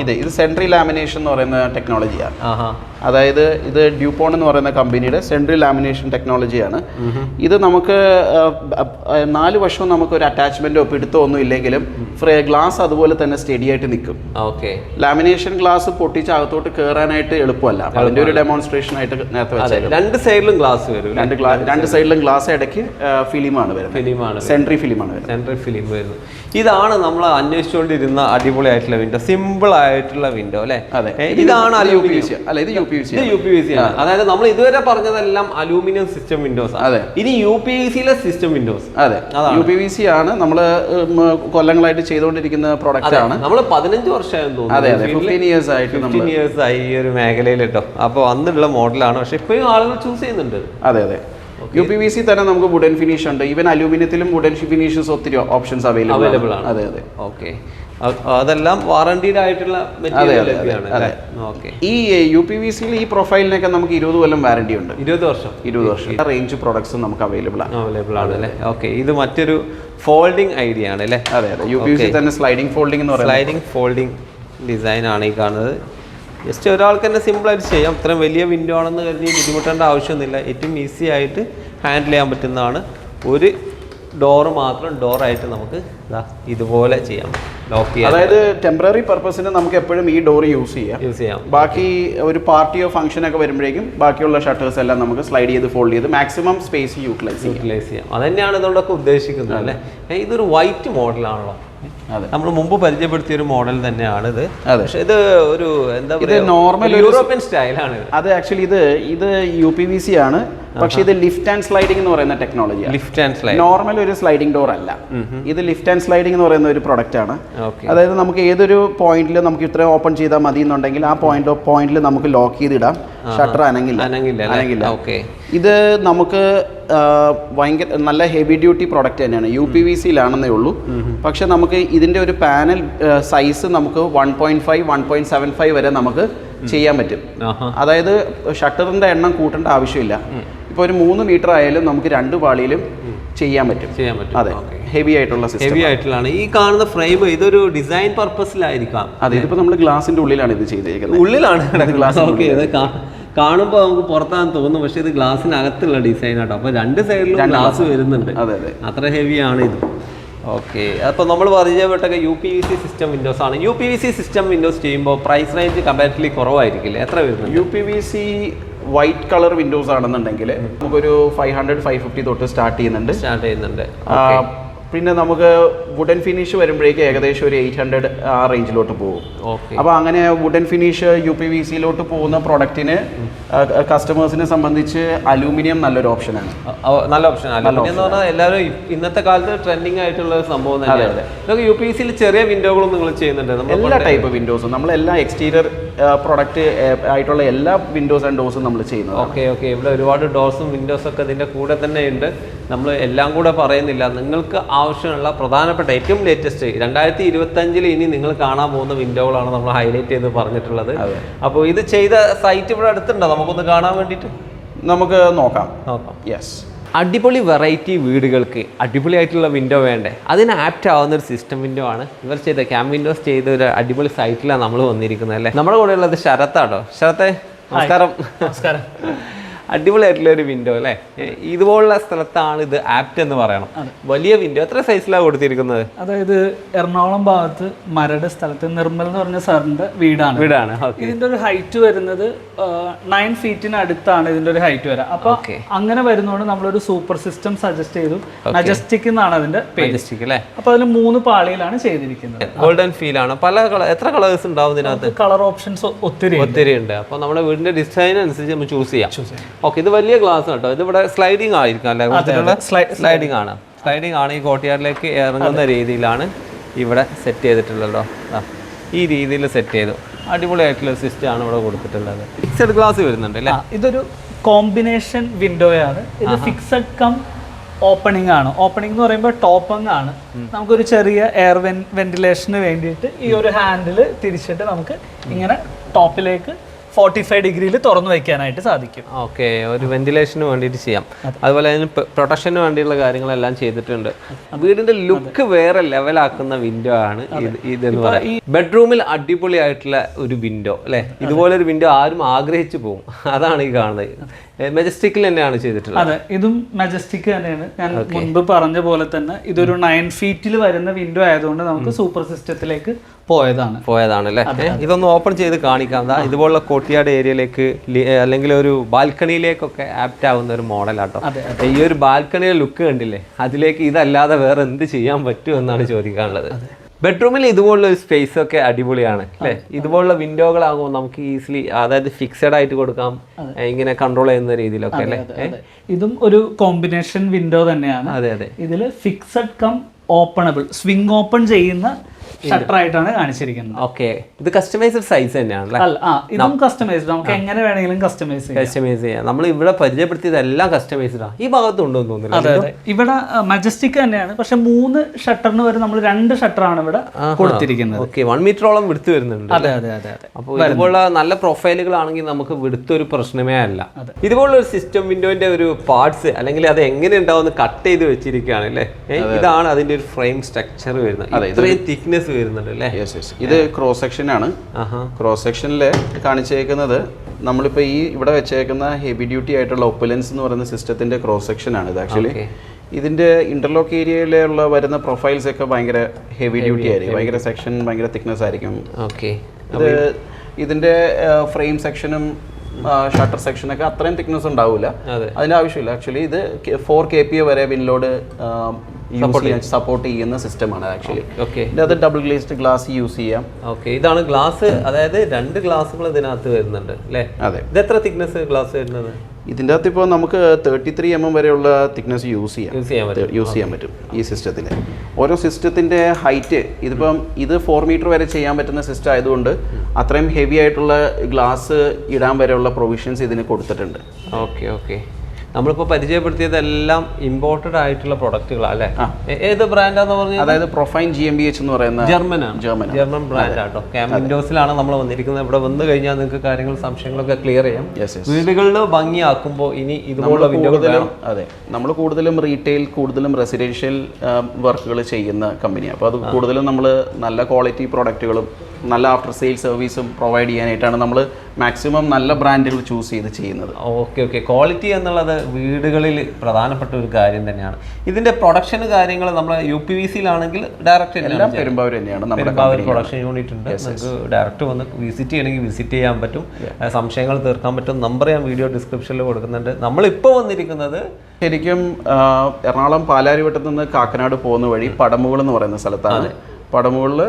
Speaker 1: ഇത്.
Speaker 2: ഇത് സെൻട്രി ലാമിനേഷൻ എന്ന് പറയുന്ന ടെക്നോളജിയാണ് അതായത് ഇത് ഡ്യൂപോൺ എന്ന് പറയുന്ന കമ്പനിയുടെ സെൻട്രി ലാമിനേഷൻ ടെക്നോളജിയാണ് ഇത് നമുക്ക് നാല് വർഷവും നമുക്ക് ഒരു അറ്റാച്ച്മെന്റോ പിടുത്തോ ഒന്നും ഇല്ലെങ്കിലും ഗ്ലാസ് അതുപോലെ തന്നെ സ്റ്റഡി ആയിട്ട് നിൽക്കും. ലാമിനേഷൻ ഗ്ലാസ് പൊട്ടിച്ച് അകത്തോട്ട് കയറാനായിട്ട് എളുപ്പമല്ല. അപ്പൊ അതിന്റെ ഒരു ഡെമോൺസ്ട്രേഷൻ ആയിട്ട് നേരത്തെ വെച്ചാൽ
Speaker 1: രണ്ട് സൈഡിലും ഗ്ലാസ് വരും
Speaker 2: രണ്ട് രണ്ട് സൈഡിലും. ഗ്ലാസ് ഇടയ്ക്ക് ഫിലിമാണ് വരുന്നത്.
Speaker 1: ഫിലിമാണ്
Speaker 2: സെൻട്രി ഫിലിമാണ് വരുന്നത്.
Speaker 1: സെൻട്രി ഫിലിം വരുന്നത് ഇതാണ് നമ്മൾ അന്വേഷിച്ചുകൊണ്ടിരുന്ന അടിപൊളിയായിട്ടുള്ള വിൻഡോ സിമ്പിൾ ആയിട്ടുള്ള വിൻഡോ അല്ലേ?
Speaker 2: അതെ.
Speaker 1: ഇതാണ്
Speaker 2: യു പി സി അല്ല ഇത് യു പി സി
Speaker 1: ഇത് യു പി വി സി ആണ്. അതായത് നമ്മൾ ഇതുവരെ പറഞ്ഞതെല്ലാം അലൂമിനിയം സിസ്റ്റം വിൻഡോസ്
Speaker 2: അതെ.
Speaker 1: ഇനി യു പി വി സിയിലെ സിസ്റ്റം വിൻഡോസ്
Speaker 2: അതെ. യു പി വി സി ആണ്. നമ്മൾ കൊല്ലങ്ങളായിട്ട് ചെയ്തുകൊണ്ടിരിക്കുന്ന പ്രോഡക്റ്റ് ആണ്.
Speaker 1: നമ്മൾ പതിനഞ്ച് വർഷമായെന്ന്
Speaker 2: തോന്നുന്നു. ഇയേഴ്സ്
Speaker 1: ആയി ഈ ഒരു മേഖലയിൽ കേട്ടോ. അപ്പോൾ അന്നുള്ള മോഡലാണ്. പക്ഷെ ഇപ്പോഴും ആളുകൾ ചൂസ് ചെയ്യുന്നുണ്ട്.
Speaker 2: അതെ അതെ. യു പി വി സി തന്നെ നമുക്ക് വുഡൻ ഫിനിഷ് ഉണ്ട്. ഈവൻ അലൂമിനിയത്തിലും വുഡൻ ഫിനിഷസ് ഒത്തിരി ഓപ്ഷൻസ് അവൈലബിൾ
Speaker 1: അവൈലബിൾ ആണ്.
Speaker 2: അതെ അതെ.
Speaker 1: ഓക്കെ അതെല്ലാം വാറണ്ടീഡ് ആയിട്ടുള്ള
Speaker 2: ഈ യു പി വി സിയിൽ ഈ പ്രൊഫൈലിനൊക്കെ നമുക്ക് ഇരുപത് കൊല്ലം വാറണ്ടി ഉണ്ട്.
Speaker 1: ഇരുപത് വർഷം.
Speaker 2: ഇരുപത് വർഷം. റേഞ്ച് പ്രോഡക്ട്സ് നമുക്ക് അവൈലബിൾ ആണ്.
Speaker 1: അവൈലബിൾ ആണ് അല്ലേ? ഓക്കെ ഇത് മറ്റൊരു ഫോൾഡിംഗ് ഐഡിയ ആണ് അല്ലേ?
Speaker 2: അതെ അതെ. യു പി വി സി തന്നെ സ്ലൈഡിംഗ് ഫോൾഡിംഗ് എന്ന് പറയുന്നത്.
Speaker 1: സ്ലൈഡിംഗ് ഫോൾഡിംഗ് ഡിസൈൻ ആണ് ഈ കാണുന്നത്. ജസ്റ്റ് ഒരാൾക്ക് തന്നെ സിമ്പിളായിട്ട് ചെയ്യാം. ഇത്രയും വലിയ വിൻഡോ ആണെന്ന് കരുതി ബുദ്ധിമുട്ടേണ്ട ആവശ്യമൊന്നുമില്ല. ഏറ്റവും ഈസി ആയിട്ട് ഹാൻഡിൽ ചെയ്യാൻ പറ്റുന്നതാണ്. ഒരു ഡോറ് മാത്രം ഡോറായിട്ട് നമുക്ക് ഇതാ ഇതുപോലെ ചെയ്യാം. ലോക്ക് ചെയ്യാം
Speaker 2: അതായത് ടെമ്പററി പർപ്പസിന് നമുക്ക് എപ്പോഴും ഈ ഡോർ യൂസ് ചെയ്യാം.
Speaker 1: യൂസ് ചെയ്യാം.
Speaker 2: ബാക്കി ഒരു പാർട്ടിയോ ഫംഗ്ഷൻ ഒക്കെ വരുമ്പോഴേക്കും ബാക്കിയുള്ള ഷട്ടേഴ്സ് എല്ലാം നമുക്ക് സ്ലൈഡ് ചെയ്ത് ഫോൾഡ് ചെയ്ത് മാക്സിമം സ്പേസ് യൂട്ടിലൈസ്
Speaker 1: യൂട്ടിലൈസ് ചെയ്യാം. അതന്നെയാണ് ഇതുകൊണ്ടൊക്കെ ഉദ്ദേശിക്കുന്നത് അല്ലേ? ഇതൊരു വൈറ്റ് മോഡലാണല്ലോ നമ്മൾ മുമ്പ് പരിചയപ്പെടുത്തിയ ഒരു മോഡൽ തന്നെയാണ് ഇത് പക്ഷേ ഇത് ഒരു എന്താ
Speaker 2: ഇത്
Speaker 1: പറയുക
Speaker 2: നോർമൽ
Speaker 1: യൂറോപ്യൻ സ്റ്റൈലാണ്
Speaker 2: അത് ആക്ച്വലി ഇത് ഇത് യു പി വി സി ആണ്. പക്ഷേ ഇത് ലിഫ്റ്റ് ആൻഡ് സ്ലൈഡിംഗ് എന്ന് പറയുന്ന technology
Speaker 1: lift and slide
Speaker 2: normal ഒരു സ്ലൈഡിംഗ് ഡോർ അല്ല. ഇത് ലിഫ്റ്റ് ആൻഡ് സ്ലൈഡിംഗ് എന്ന് പറയുന്ന ഒരു പ്രൊഡക്റ്റ് ആണ്. അതായത് നമുക്ക് ഏതൊരു പോയിന്റിൽ നമുക്ക് ഇത്രയും ഓപ്പൺ ചെയ്താൽ മതി എന്നുണ്ടെങ്കിൽ ആ പോയിന്റ് പോയിന്റിൽ നമുക്ക് ലോക്ക് ചെയ്തിടാം. ഷട്ടർ അനങ്ങില്ല.
Speaker 1: അനങ്ങില്ല ഓക്കെ
Speaker 2: ഇത് നമുക്ക് ഭയങ്കര നല്ല ഹെവി ഡ്യൂട്ടി പ്രൊഡക്റ്റ് തന്നെയാണ്. യു പി വി സിയിലാണെന്നേ ഉള്ളൂ. പക്ഷെ നമുക്ക് ഇതിന്റെ ഒരു പാനൽ സൈസ് നമുക്ക് one point five one point seven five വരെ നമുക്ക് ചെയ്യാൻ പറ്റും. അതായത് ഷട്ടറിന്റെ എണ്ണം കൂട്ടേണ്ട ആവശ്യമില്ല. ഇപ്പോൾ ഒരു മൂന്ന് മീറ്റർ ആയാലും നമുക്ക് രണ്ട് പാളിയിലും ചെയ്യാൻ പറ്റും.
Speaker 1: ചെയ്യാൻ പറ്റും.
Speaker 2: അതെ. ഹെവി ആയിട്ടുള്ള
Speaker 1: ഹെവി ആയിട്ടുള്ളതാണ്. ഈ കാണുന്ന ഫ്രെയിം ഇതൊരു ഡിസൈൻ പർപ്പസിലായിരിക്കാം
Speaker 2: അതെ ഇതിപ്പോൾ നമ്മൾ ഗ്ലാസിന്റെ ഉള്ളിലാണ് ഇത് ചെയ്തിരിക്കുന്നത്
Speaker 1: ഉള്ളിലാണ്
Speaker 2: ഗ്ലാസ്
Speaker 1: ഓക്കെ കാണുമ്പോൾ നമുക്ക് പുറത്താന്ന് തോന്നും. പക്ഷെ ഇത് ഗ്ലാസിനകത്തുള്ള ഡിസൈൻ ആട്ടോ. അപ്പൊ രണ്ട് സൈഡിലും ഗ്ലാസ് വരുന്നുണ്ട്.
Speaker 2: അതെ അതെ.
Speaker 1: അത്ര ഹെവിയാണ് ഇത്. ഓക്കെ. അപ്പോൾ നമ്മൾ പരിചയപ്പെട്ടൊക്കെ U P V C system windows ആണ്. U P V C system windows ചെയ്യുമ്പോൾ പ്രൈസ് റേഞ്ച് കമ്പാരിറ്റീവ്ലി കുറവായിരിക്കില്ലേ? എത്ര വരുന്നത്
Speaker 2: U P V C white colour windows ആണെന്നുണ്ടെങ്കിൽ നമുക്കൊരു ഫൈവ് ഹൺഡ്രഡ് ഫൈവ് ഫിഫ്റ്റി തൊട്ട് സ്റ്റാർട്ട് ചെയ്യുന്നുണ്ട്.
Speaker 1: സ്റ്റാർട്ട് ചെയ്യുന്നുണ്ട്.
Speaker 2: പിന്നെ നമുക്ക് വുഡൻ ഫിനിഷ് വരുമ്പോഴേക്ക് ഏകദേശം ഒരു എയ്റ്റ് ഹൺഡ്രഡ് ആ റേഞ്ചിലോട്ട് പോകും. അപ്പോൾ അങ്ങനെ wooden finish U P V സിയിലോട്ട് പോകുന്ന പ്രൊഡക്റ്റിന് കസ്റ്റമേഴ്സിനെ സംബന്ധിച്ച് അലൂമിനിയം നല്ലൊരു ഓപ്ഷനാണ്
Speaker 1: നല്ല ഓപ്ഷൻ അലൂമിനിയം എന്ന് പറഞ്ഞാൽ എല്ലാവരും ഇന്നത്തെ കാലത്ത് ട്രെൻഡിങ് ആയിട്ടുള്ള ഒരു സംഭവം തന്നെയാണ്. യു പി സിയിൽ ചെറിയ വിൻഡോകളും നിങ്ങൾ ചെയ്യുന്നുണ്ട്.
Speaker 2: എല്ലാ ടൈപ്പ് വിൻഡോസും നമ്മൾ എല്ലാ എക്സ്റ്റീരിയർ പ്രൊഡക്റ്റ് ആയിട്ടുള്ള എല്ലാ വിൻഡോസ് ആൻഡ് ഡോസും നമ്മൾ ചെയ്യുന്നത്
Speaker 1: ഓക്കെ ഓക്കെ. ഇവിടെ ഒരുപാട് ഡോസും വിൻഡോസും ഒക്കെ ഇതിന്റെ കൂടെ തന്നെ ഉണ്ട്. നമ്മൾ എല്ലാം കൂടെ പറയുന്നില്ല. നിങ്ങൾക്ക് ആവശ്യമുള്ള പ്രധാനപ്പെട്ട ഏറ്റവും ലേറ്റസ്റ്റ് രണ്ടായിരത്തി ഇരുപത്തഞ്ചിൽ ഇനി നിങ്ങൾ കാണാൻ പോകുന്ന വിൻഡോകളാണ് നമ്മൾ ഹൈലൈറ്റ് ചെയ്ത് പറഞ്ഞിട്ടുള്ളത്. അപ്പോൾ ഇത് ചെയ്ത സൈറ്റ് ഇവിടെ അടുത്തുണ്ടോ? നമുക്കൊന്ന് കാണാൻ വേണ്ടിയിട്ട്.
Speaker 2: നമുക്ക് നോക്കാം.
Speaker 1: നോക്കാം.
Speaker 2: യെസ്
Speaker 1: അടിപൊളി വെറൈറ്റി വീടുകൾക്ക് അടിപൊളിയായിട്ടുള്ള വിൻഡോ വേണ്ടേ? അതിന് ആപ്റ്റ് ആവുന്ന ഒരു സിസ്റ്റം വിൻഡോ ആണ്. ഇവർ ചെയ്ത ക്യാം വിൻഡോസ് ചെയ്ത ഒരു അടിപൊളി സൈറ്റിലാണ് നമ്മൾ വന്നിരിക്കുന്നത് അല്ലേ? നമ്മുടെ കൂടെ ഉള്ളത് ശരത്താട്ടോ. ശരത്തെ നമസ്കാരം.
Speaker 3: നമസ്കാരം. [laughs]
Speaker 1: അടിപൊളിയായിട്ടുള്ള ഒരു വിൻഡോ അല്ലേ? ഇതുപോലുള്ള സ്ഥലത്താണ് ഇത് ആപ്റ്റ് എന്ന് പറയണം. വലിയ വിൻഡോ എത്ര സൈസിലാണ് കൊടുത്തിരിക്കുന്നത്?
Speaker 3: അതായത് എറണാകുളം ഭാഗത്ത് മരട് സ്ഥലത്ത് നിർമ്മൽ എന്ന് പറഞ്ഞ സാറിന്റെ വീടാണ്.
Speaker 1: വീടാണ്.
Speaker 3: ഇതിന്റെ ഒരു ഹൈറ്റ് വരുന്നത് നയൻ ഫീറ്റിന് അടുത്താണ് ഇതിന്റെ ഒരു ഹൈറ്റ് വരാം. അപ്പൊ അങ്ങനെ വരുന്നതുകൊണ്ട് നമ്മളൊരു സൂപ്പർ സിസ്റ്റം സജസ്റ്റ് ചെയ്തു. മജസ്റ്റിക് എന്നാണ് അതിന്റെ
Speaker 1: മജസ്റ്റിക് അല്ലേ?
Speaker 3: അപ്പൊ അതിൽ മൂന്ന് പാളിയിലാണ് ചെയ്തിരിക്കുന്നത്.
Speaker 1: ഗോൾഡൻ ഫീൽ ആണ്. പല എത്ര കളേഴ്സ് ഉണ്ടാവും ഇതിനകത്ത്?
Speaker 3: കളർ ഓപ്ഷൻസ് ഒത്തിരി.
Speaker 1: ഒത്തിരി ഉണ്ട്. അപ്പൊ നമ്മുടെ വീടിന്റെ ഡിസൈൻ അനുസരിച്ച് നമ്മൾ ചൂസ് ചെയ്യാം. ഓക്കെ ഇത് വലിയ ഗ്ലാസ് കേട്ടോ. ഇത് ഇവിടെ സ്ലൈഡിങ് ആയിരിക്കും അല്ലേ? സ്ലൈഡിങ് ആണ്. സ്ലൈഡിങ് ആണ് ഈ കോട്ടിയാറിലേക്ക് ഇറങ്ങുന്ന രീതിയിലാണ് ഇവിടെ സെറ്റ് ചെയ്തിട്ടുള്ളത് ഈ രീതിയിൽ സെറ്റ് ചെയ്തു. അടിപൊളിയായിട്ടുള്ള സിസ്റ്റം ആണ് ഇവിടെ കൊടുത്തിട്ടുള്ളത്. ഫിക്സഡ് ഗ്ലാസ് വരുന്നുണ്ട് അല്ലേ?
Speaker 3: ഇതൊരു കോമ്പിനേഷൻ വിൻഡോയാണ് ഇത് ഫിക്സഡ് കം ഓപ്പണിംഗ് ആണ്. ഓപ്പണിംഗ് എന്ന് പറയുമ്പോൾ ടോപ്പങ് ആണ്. നമുക്കൊരു ചെറിയ എയർ വെന്റിലേഷന് വേണ്ടിയിട്ട് ഈ ഒരു ഹാൻഡിൽ തിരിച്ചിട്ട് നമുക്ക് ഇങ്ങനെ ടോപ്പിലേക്ക് ഫോർട്ടി ഫൈവ് ഡിഗ്രിയിൽ തുറന്നു വയ്ക്കാനായിട്ട് സാധിക്കും.
Speaker 1: ഓക്കെ ഒരു വെന്റിലേഷന് വേണ്ടിയിട്ട് ചെയ്യാം. അതുപോലെ അതിന് പ്രൊട്ടക്ഷന് വേണ്ടിയുള്ള കാര്യങ്ങളെല്ലാം ചെയ്തിട്ടുണ്ട്. വീടിന്റെ ലുക്ക് വേറെ ലെവലാക്കുന്ന വിൻഡോ ആണ് ഇത് ഇതെന്ന് പറയാം. ബെഡ്റൂമിൽ അടിപൊളിയായിട്ടുള്ള ഒരു വിൻഡോ അല്ലെ? ഇതുപോലെ ഒരു വിൻഡോ ആരും ആഗ്രഹിച്ചു പോകും അതാണ് ഈ കാണുന്നത്. മെജസ്റ്റിക്കിൽ തന്നെയാണ് ചെയ്തിട്ടുള്ളത്.
Speaker 3: അതെ ഇതും മെജസ്റ്റിക് തന്നെയാണ്. ഞാൻ മുൻപ് പറഞ്ഞ പോലെ തന്നെ ഇതൊരു നയൻ ഫീറ്റിൽ വരുന്ന വിൻഡോ ആയതുകൊണ്ട് നമുക്ക് സൂപ്പർ സിസ്റ്റത്തിലേക്ക് പോയതാണ്.
Speaker 1: പോയതാണ് അല്ലേ ഇതൊന്ന് ഓപ്പൺ ചെയ്ത് കാണിക്കാം. ദാ ഇതുപോലുള്ള കോട്ടിയാട് ഏരിയയിലേക്ക് അല്ലെങ്കിൽ ഒരു ബാൽക്കണിയിലേക്കൊക്കെ ആപ്റ്റ് ആവുന്ന ഒരു മോഡലാട്ടോ ഈ ഒരു ബാൽക്കണിയുടെ ലുക്ക് കണ്ടില്ലേ? അതിലേക്ക് ഇതല്ലാതെ വേറെ എന്ത് ചെയ്യാൻ പറ്റുമെന്നാണ് ചോദിക്കാനുള്ളത്. ബെഡ്റൂമിൽ ഇതുപോലുള്ള ഒരു സ്പേസ് ഒക്കെ അടിപൊളിയാണ് അല്ലേ? ഇതുപോലുള്ള വിൻഡോകളാകുമ്പോൾ നമുക്ക് ഈസിലി അതായത് ഫിക്സഡ് ആയിട്ട് കൊടുക്കാം ഇങ്ങനെ കൺട്രോൾ ചെയ്യുന്ന രീതിയിലൊക്കെ അല്ലേ?
Speaker 3: ഇതും ഒരു കോമ്പിനേഷൻ വിൻഡോ തന്നെയാണ്.
Speaker 1: അതെ അതെ.
Speaker 3: ഇതിൽ fixed cum openable swing open ചെയ്യുന്ന ഷട്ടർ ആയിട്ടാണ് കാണിച്ചിരിക്കുന്നത്.
Speaker 1: ഓക്കെ. ഇത് കസ്റ്റമൈസ്ഡ് സൈസ് തന്നെയാണ് അല്ല
Speaker 3: ആ ഇതും കസ്റ്റമൈസ്ഡ് നമുക്ക് എങ്ങനെ വേണമെങ്കിലും കസ്റ്റമൈസ് ചെയ്യാം.
Speaker 1: കസ്റ്റമൈസ് ചെയ്യാം. നമ്മൾ ഇവിടെ പരിചയപ്പെടുത്തിയതെല്ലാം ആണ് ഈ ഭാഗത്തുണ്ടോന്ന് തോന്നുന്നില്ല.
Speaker 3: അതെ അതെ. ഇവിടെ മജസ്റ്റിക് തന്നെയാണ്. പക്ഷെ മൂന്ന് ഷട്ടറിന് വരെ നമ്മൾ രണ്ട് ഷട്ടറാണ് ഇവിടെ കൊടുത്തിരിക്കുന്നത്.
Speaker 1: ഓക്കെ. വൺ മീറ്ററോളം വിടുത്ത് വരുന്നുണ്ട്
Speaker 3: അതെ അതെ അതെ അതെ.
Speaker 1: അപ്പോൾ ഇതുപോലുള്ള നല്ല പ്രൊഫൈലുകളാണെങ്കിൽ നമുക്ക് വിടുത്തൊരു പ്രശ്നമേ അല്ല. ഇതുപോലുള്ള ഒരു സിസ്റ്റം വിൻഡോന്റെ ഒരു പാർട്സ് അല്ലെങ്കിൽ അത് എങ്ങനെ ഉണ്ടാവും കട്ട് ചെയ്ത് വെച്ചിരിക്കുകയാണ് അല്ലേ? ഇതാണ് അതിന്റെ ഒരു ഫ്രെയിം സ്ട്രക്ചർ വരുന്നത്. ഇത്രയും തിക്നെസ് വരുന്നുണ്ട് അല്ലേ?
Speaker 2: യെസ് യെസ് ഇത് ക്രോസ് സെക്ഷൻ ആണ്.
Speaker 1: ആഹാ.
Speaker 2: ക്രോസ് സെക്ഷനിൽ കാണിച്ചേക്കുന്നത് നമ്മളിപ്പോൾ ഈ ഇവിടെ വെച്ചേക്കുന്ന ഹെവി ഡ്യൂട്ടി ആയിട്ടുള്ള ഒപ്പലൻസ് എന്ന് പറയുന്ന സിസ്റ്റത്തിന്റെ ക്രോസ് സെക്ഷൻ ആണ് ഇത് ആക്ച്വലി. ഇതിന്റെ ഇന്റർലോക്ക് ഏരിയയിലുള്ള വരുന്ന പ്രൊഫൈൽസ് ഒക്കെ ഭയങ്കര ഹെവി ഡ്യൂട്ടി ആയിരിക്കും. ഭയങ്കര സെക്ഷൻ ഭയങ്കര തിക്നെസ് ആയിരിക്കും.
Speaker 1: ഓക്കെ
Speaker 2: ഇത് ഇതിന്റെ ഫ്രെയിം സെക്ഷനും ഷട്ടർ സെക്ഷനൊക്കെ അത്രയും തിക്നെസ് ഉണ്ടാവില്ല
Speaker 1: അതെ.
Speaker 2: അതിന്റെ ആവശ്യമില്ല. ആക്ച്വലി ഇത് ഫോർ കെ പി വരെ വിൻലോഡ് സപ്പോർട്ട് ചെയ്യുന്ന സിസ്റ്റമാണ് ആക്ച്വലി
Speaker 1: ഓക്കെ
Speaker 2: അത് ഡബിൾ ഗ്ലേസ്ഡ് ഗ്ലാസ് യൂസ് ചെയ്യാം.
Speaker 1: ഓക്കെ ഇതാണ് ഗ്ലാസ് അതായത് രണ്ട് ഗ്ലാസുകൾ ഇതിനകത്ത് വരുന്നുണ്ട് അല്ലേ?
Speaker 2: അതെ.
Speaker 1: ഇത് എത്ര തിക്നെസ് ഗ്ലാസ് വരുന്നത്?
Speaker 2: ഇതിന്റെ അകത്ത് ഇപ്പോൾ നമുക്ക് തേർട്ടി ത്രീ എം എം വരെയുള്ള തിക്നെസ് യൂസ് ചെയ്യാം.
Speaker 1: യൂസ് ചെയ്യാൻ പറ്റും.
Speaker 2: യൂസ് ചെയ്യാൻ പറ്റും ഈ സിസ്റ്റത്തിൽ ഓരോ സിസ്റ്റത്തിന്റെ ഹൈറ്റ് ഇതിപ്പം ഇത് ഫോർ മീറ്റർ വരെ ചെയ്യാൻ പറ്റുന്ന സിസ്റ്റം ആയതുകൊണ്ട് അത്രയും ഹെവി ആയിട്ടുള്ള ഗ്ലാസ് ഇടാൻ വരെയുള്ള പ്രൊവിഷൻസ് ഇതിന് കൊടുത്തിട്ടുണ്ട്.
Speaker 1: ഓക്കെ ഓക്കെ നമ്മളിപ്പോൾ പരിചയപ്പെടുത്തിയതെല്ലാം ഇമ്പോർട്ടഡ് ആയിട്ടുള്ള പ്രൊഡക്റ്റുകളാണ് അല്ലേ? ഏത് ബ്രാൻഡാന്ന് പറഞ്ഞാൽ
Speaker 2: അതായത് Profine G M B H എന്ന് പറയുന്ന
Speaker 1: ജർമ്മനാണ്
Speaker 2: ജർമ്മൻ
Speaker 1: ജർമ്മൻ ബ്രാൻഡ് ആട്ടോ. ക്യാം വിൻഡോസിലാണ് നമ്മൾ വന്നിരിക്കുന്നത്. ഇവിടെ വന്നു കഴിഞ്ഞാൽ നിങ്ങൾക്ക് കാര്യങ്ങൾ സംശയങ്ങളൊക്കെ ക്ലിയർ ചെയ്യാം. വീടുകളിൽ ഭംഗിയാക്കുമ്പോൾ ഇനി ഇതുപോലുള്ള വിൻഡോകൾ
Speaker 2: അതെ. നമ്മൾ കൂടുതലും റീറ്റെയിൽ കൂടുതലും റെസിഡൻഷ്യൽ വർക്കുകൾ ചെയ്യുന്ന കമ്പനിയാണ് അപ്പോൾ അത് കൂടുതലും നമ്മൾ നല്ല ക്വാളിറ്റി പ്രോഡക്റ്റുകളും നല്ല ആഫ്റ്റർ സെയിൽ സർവീസും പ്രൊവൈഡ് ചെയ്യാനായിട്ടാണ് നമ്മൾ മാക്സിമം നല്ല ബ്രാൻഡുകൾ ചൂസ് ചെയ്ത് ചെയ്യുന്നത്.
Speaker 1: ഓക്കെ ഓക്കെ ക്വാളിറ്റി എന്നുള്ളത് വീടുകളിൽ പ്രധാനപ്പെട്ട ഒരു കാര്യം തന്നെയാണ്. ഇതിന്റെ പ്രൊഡക്ഷൻ കാര്യങ്ങൾ നമ്മൾ യു പി വി സിയിലാണെങ്കിൽ ഡയറക്റ്റ്
Speaker 2: എല്ലാം പെരുമ്പാവൂർ തന്നെയാണ് നമ്മുടെ
Speaker 1: പെരുമ്പാവൂർ പ്രൊഡക്ഷൻ യൂണിറ്റ് ഉണ്ട്. നിങ്ങൾക്ക് ഡയറക്റ്റ് വന്ന് വിസിറ്റ് ചെയ്യണമെങ്കിൽ വിസിറ്റ് ചെയ്യാൻ പറ്റും. സംശയങ്ങൾ തീർക്കാൻ പറ്റും. നമ്പർ ഞാൻ വീഡിയോ ഡിസ്ക്രിപ്ഷനിൽ കൊടുക്കുന്നുണ്ട്. നമ്മളിപ്പോൾ വന്നിരിക്കുന്നത്
Speaker 2: ശരിക്കും എറണാകുളം പാലാരിവട്ടത്ത് നിന്ന് കാക്കനാട് പോകുന്ന വഴി പടമുകൾ എന്ന് പറയുന്ന സ്ഥലത്താണ്. പടമുകളിൽ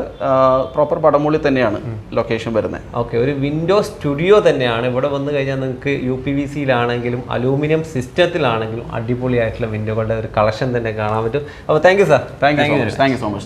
Speaker 2: പ്രോപ്പർ പടമുകളിൽ തന്നെയാണ് ലൊക്കേഷൻ വരുന്നത്.
Speaker 1: ഓക്കെ ഒരു വിൻഡോ സ്റ്റുഡിയോ തന്നെയാണ്. ഇവിടെ വന്നു കഴിഞ്ഞാൽ നിങ്ങൾക്ക് യു പി വി സിയിലാണെങ്കിലും അലൂമിനിയം സിസ്റ്റത്തിലാണെങ്കിലും അടിപൊളിയായിട്ടുള്ള വിൻഡോകളുടെ ഒരു കളക്ഷൻ തന്നെ കാണാൻ പറ്റും. അപ്പോൾ thank you sir
Speaker 2: thank you thank you so much